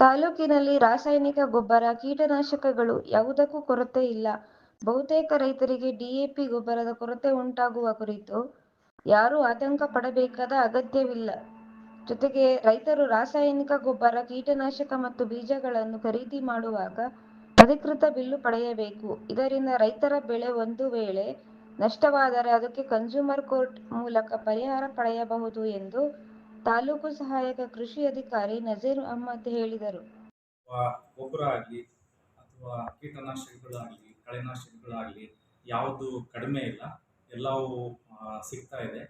ತಾಲೂಕಿನಲ್ಲಿ ರಾಸಾಯನಿಕ ಗೊಬ್ಬರ, ಕೀಟನಾಶಕಗಳು ಯಾವುದಕ್ಕೂ ಕೊರತೆ ಇಲ್ಲ. ಬಹುತೇಕ ರೈತರಿಗೆ ಡಿಎಪಿ ಗೊಬ್ಬರದ ಕೊರತೆ ಉಂಟಾಗುವ ಕುರಿತು ಯಾರೂ ಆತಂಕ ಪಡಬೇಕಾದ ಅಗತ್ಯವಿಲ್ಲ. ಜೊತೆಗೆ ರೈತರು ರಾಸಾಯನಿಕ ಗೊಬ್ಬರ, ಕೀಟನಾಶಕ ಮತ್ತು ಬೀಜಗಳನ್ನು ಖರೀದಿ ಮಾಡುವಾಗ ಅಧಿಕೃತ ಬಿಲ್ಲು ಪಡೆಯಬೇಕು. ಇದರಿಂದ ರೈತರ ಬೆಳೆ ಒಂದು ವೇಳೆ ನಷ್ಟವಾದರೆ ಅದಕ್ಕೆ ಕನ್ಸೂಮರ್ ಕೋರ್ಟ್ ಮೂಲಕ ಪರಿಹಾರ ಪಡೆಯಬಹುದು ಎಂದು ತಾಲೂಕು ಸಹಾಯಕ ಕೃಷಿ ಅಧಿಕಾರಿ ನಜೀರ್ ಅಹಮದ್ ಹೇಳಿದರು. ಗೊಬ್ಬರ ಆಗಲಿ ಅಥವಾ ಕೀಟನಾಶಕಗಳಾಗಲಿ, ಕಳೆನಾಶಕಗಳಾಗಲಿ ಯಾವುದು ಕಡಿಮೆ ಇಲ್ಲ. ಎಲ್ಲವೂ ಸಿಗ್ತಾ ಇದೆ.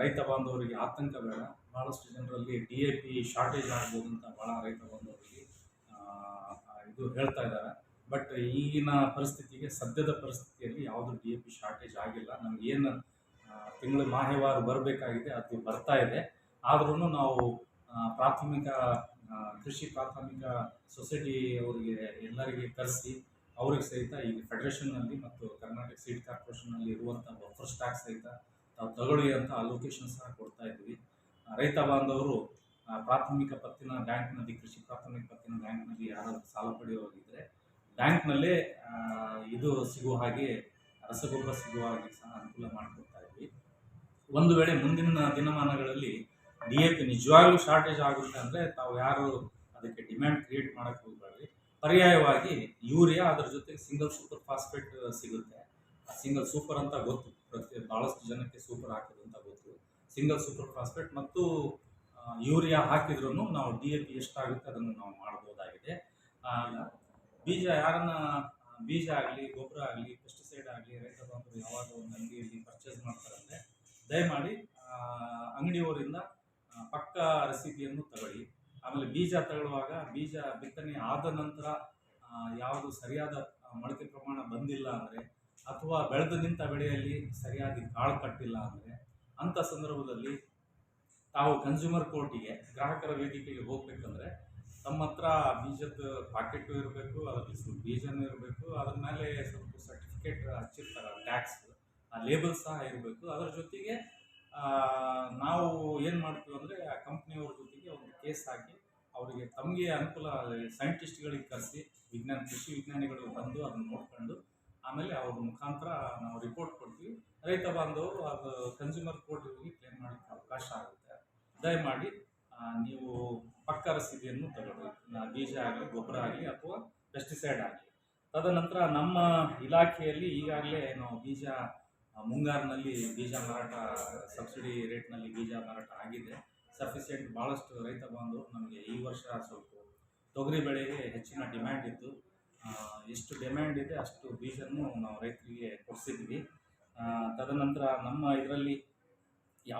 ರೈತ ಬಾಂಧವರಿಗೆ ಆತಂಕ ಬೇಡ. ಭಾಳಷ್ಟು ಜನರಲ್ಲಿ ಡಿ ಎ ಪಿ ಶಾರ್ಟೇಜ್ ಆಗ್ಬೋದು ಅಂತ ಭಾಳ ರೈತ ಬಾಂಧವರಿಗೆ ಇದು ಹೇಳ್ತಾ ಇದ್ದಾರೆ. ಬಟ್ ಈಗಿನ ಪರಿಸ್ಥಿತಿಗೆ, ಸದ್ಯದ ಪರಿಸ್ಥಿತಿಯಲ್ಲಿ ಯಾವುದು ಡಿ ಎ ಪಿ ಶಾರ್ಟೇಜ್ ಆಗಿಲ್ಲ. ನಮಗೇನು ತಿಂಗಳು ಮಾಹೆವಾರು ಬರಬೇಕಾಗಿದೆ, ಅದು ಬರ್ತಾ ಇದೆ. ಆದ್ರೂ ನಾವು ಪ್ರಾಥಮಿಕ ಕೃಷಿ ಪ್ರಾಥಮಿಕ ಸೊಸೈಟಿ ಅವರಿಗೆ ಎಲ್ಲರಿಗೆ ಕರೆಸಿ ಅವ್ರಿಗೆ ಸಹಿತ ಈ ಫೆಡರೇಷನ್ನಲ್ಲಿ ಮತ್ತು ಕರ್ನಾಟಕ ಸೀಡ್ ಕಾರ್ಪೊರೇಷನ್ನಲ್ಲಿ ಇರುವಂಥ ಬಫರ್ ಸ್ಟಾಕ್ ಸಹಿತ ತಾವು ತಗೊಳ್ಳಿ ಅಂತ ಅಲೋಕೇಶನ್ ಸಹ ಕೊಡ್ತಾ ಇದ್ವಿ. ರೈತ ಬಾಂಧವರು ಪ್ರಾಥಮಿಕ ಪತ್ತಿನ ಬ್ಯಾಂಕ್ನಲ್ಲಿ ಕೃಷಿ ಪ್ರಾಥಮಿಕ ಪತ್ತಿನ ಬ್ಯಾಂಕ್ನಲ್ಲಿ ಯಾರಾದರೂ ಸಾಲ ಪಡೆಯುವಾಗಿದ್ದರೆ ಬ್ಯಾಂಕ್ನಲ್ಲೇ ಇದು ಸಿಗುವ ಹಾಗೆ, ರಸಗೊಬ್ಬರ ಸಿಗುವ ಹಾಗೆ ಸಹ ಅನುಕೂಲ ಮಾಡಿಕೊಡ್ತಾ ಇದ್ವಿ. ಒಂದು ವೇಳೆ ಮುಂದಿನ ದಿನಮಾನಗಳಲ್ಲಿ ಡಿ ಎ ಪಿ ನಿಜವಾಗ್ಲೂ ಶಾರ್ಟೇಜ್ ಆಗುತ್ತೆ ಅಂದರೆ ತಾವು ಯಾರು ಅದಕ್ಕೆ ಡಿಮ್ಯಾಂಡ್ ಕ್ರಿಯೇಟ್ ಮಾಡೋಕ್ಕೆ ಹೋಗಬೇಡ್ರಿ. ಪರ್ಯಾಯವಾಗಿ ಯೂರಿಯಾ ಅದರ ಜೊತೆಗೆ ಸಿಂಗಲ್ ಸೂಪರ್ ಫಾಸ್ಫೇಟ್ ಸಿಗುತ್ತೆ. ಆ ಸಿಂಗಲ್ ಸೂಪರ್ ಅಂತ ಗೊತ್ತು. ಪ್ರತಿ ಭಾಳಷ್ಟು ಜನಕ್ಕೆ ಸೂಪರ್ ಹಾಕೋದು ಅಂತ ಗೊತ್ತು. ಸಿಂಗಲ್ ಸೂಪರ್ ಫಾಸ್ಫೇಟ್ ಮತ್ತು ಯೂರಿಯಾ ಹಾಕಿದ್ರೂ ನಾವು ಡಿ ಎ ಪಿ ಎಷ್ಟಾಗುತ್ತೆ ಅದನ್ನು ನಾವು ಮಾಡ್ಬೋದಾಗಿದೆ. ಬೀಜ ಯಾರನ್ನ ಬೀಜ ಆಗಲಿ, ಗೊಬ್ಬರ ಆಗಲಿ ಪೆಸ್ಟಿಸೈಡ್ ಆಗಲಿ, ರೈತ ಯಾವಾಗ ಒಂದು ಅಂಗಡಿಯಲ್ಲಿ ಪರ್ಚೇಸ್ ಮಾಡ್ತಾರಂದರೆ ದಯಮಾಡಿ ರಸೀದಿಯನ್ನು ತಗೊಳ್ಳಿ. ಆಮೇಲೆ ಬೀಜ ತಗೊಳ್ಳುವಾಗ ಬೀಜ ಬಿತ್ತನೆ ಆದ ನಂತರ ಯಾವುದು ಸರಿಯಾದ ಮೊಳಕೆ ಪ್ರಮಾಣ ಬಂದಿಲ್ಲ ಅಂದರೆ ಅಥವಾ ಬೆಳೆದು ನಿಂತ ಬೆಳೆಯಲ್ಲಿ ಸರಿಯಾಗಿ ಕಾಳು ಕಟ್ಟಿಲ್ಲ ಅಂದರೆ ಅಂಥ ಸಂದರ್ಭದಲ್ಲಿ ತಾವು ಕನ್ಸ್ಯೂಮರ್ ಕೋರ್ಟಿಗೆ ಗ್ರಾಹಕರ ವೇದಿಕೆಗೆ ಹೋಗ್ಬೇಕಂದ್ರೆ ತಮ್ಮ ಹತ್ರ ಬೀಜದ ಪಾಕೆಟು ಇರಬೇಕು ಅದರಲ್ಲಿ ಸ್ವಲ್ಪ ಬೀಜನೂ ಇರಬೇಕು, ಅದ್ರ ಮೇಲೆ ಸ್ವಲ್ಪ ಸರ್ಟಿಫಿಕೇಟ್ ಹಚ್ಚಿರ್ತಾರೆ ಟ್ಯಾಕ್ಸ್ ಆ ಲೇಬಲ್ ಸಹ ಇರಬೇಕು. ಅದರ ಜೊತೆಗೆ ನಾವು ಏನು ಮಾಡ್ತೀವಿ ಅಂದರೆ ಆ ಕಂಪ್ನಿಯವ್ರ ಜೊತೆಗೆ ಒಂದು ಕೇಸ್ ಹಾಕಿ ಅವರಿಗೆ ತಮಗೆ ಅನುಕೂಲ ಸೈಂಟಿಸ್ಟ್ಗಳಿಗೆ ಕರೆಸಿ, ವಿಜ್ಞಾನ, ಕೃಷಿ ವಿಜ್ಞಾನಿಗಳು ಬಂದು ಅದನ್ನು ನೋಡ್ಕೊಂಡು ಆಮೇಲೆ ಅವ್ರ ಮುಖಾಂತರ ನಾವು ರಿಪೋರ್ಟ್ ಕೊಡ್ತೀವಿ. ರೈತ ಬಾಂಧವರು ಅದು ಕನ್ಸ್ಯೂಮರ್ ಕೋರ್ಟಿಗೆ ಹೋಗಿ ಕ್ಲೇಮ್ ಮಾಡೋಕ್ಕೆ ಅವಕಾಶ ಆಗುತ್ತೆ. ದಯಮಾಡಿ ನೀವು ಪಕ್ಕ ರಸೀದಿಯನ್ನು ತಗೊಳ್ಳಿ. ಬೀಜ ಆಗಲಿ, ಗೊಬ್ಬರ ಆಗಲಿ ಅಥವಾ ಪೆಸ್ಟಿಸೈಡ್ ಆಗಲಿ. ತದನಂತರ ನಮ್ಮ ಇಲಾಖೆಯಲ್ಲಿ ಈಗಾಗಲೇ ನಾವು ಬೀಜ ಮುಂಗಾರಿನಲ್ಲಿ ಬೀಜ ಮಾರಾಟ, ಸಬ್ಸಿಡಿ ರೇಟ್ನಲ್ಲಿ ಬೀಜ ಮಾರಾಟ ಆಗಿದೆ. ಸಫಿಸಿಯೆಂಟ್ ಭಾಳಷ್ಟು ರೈತ ಬಂದು ನಮಗೆ ಈ ವರ್ಷ ಸ್ವಲ್ಪ ತೊಗರಿ ಬೆಳೆಗೆ ಹೆಚ್ಚಿನ ಡಿಮ್ಯಾಂಡ್ ಇತ್ತು. ಎಷ್ಟು ಡಿಮ್ಯಾಂಡ್ ಇದೆ ಅಷ್ಟು ಬೀಜನೂ ನಾವು ರೈತರಿಗೆ ಕೊಡಿಸಿದ್ವಿ ತದನಂತರ ನಮ್ಮ ಇದರಲ್ಲಿ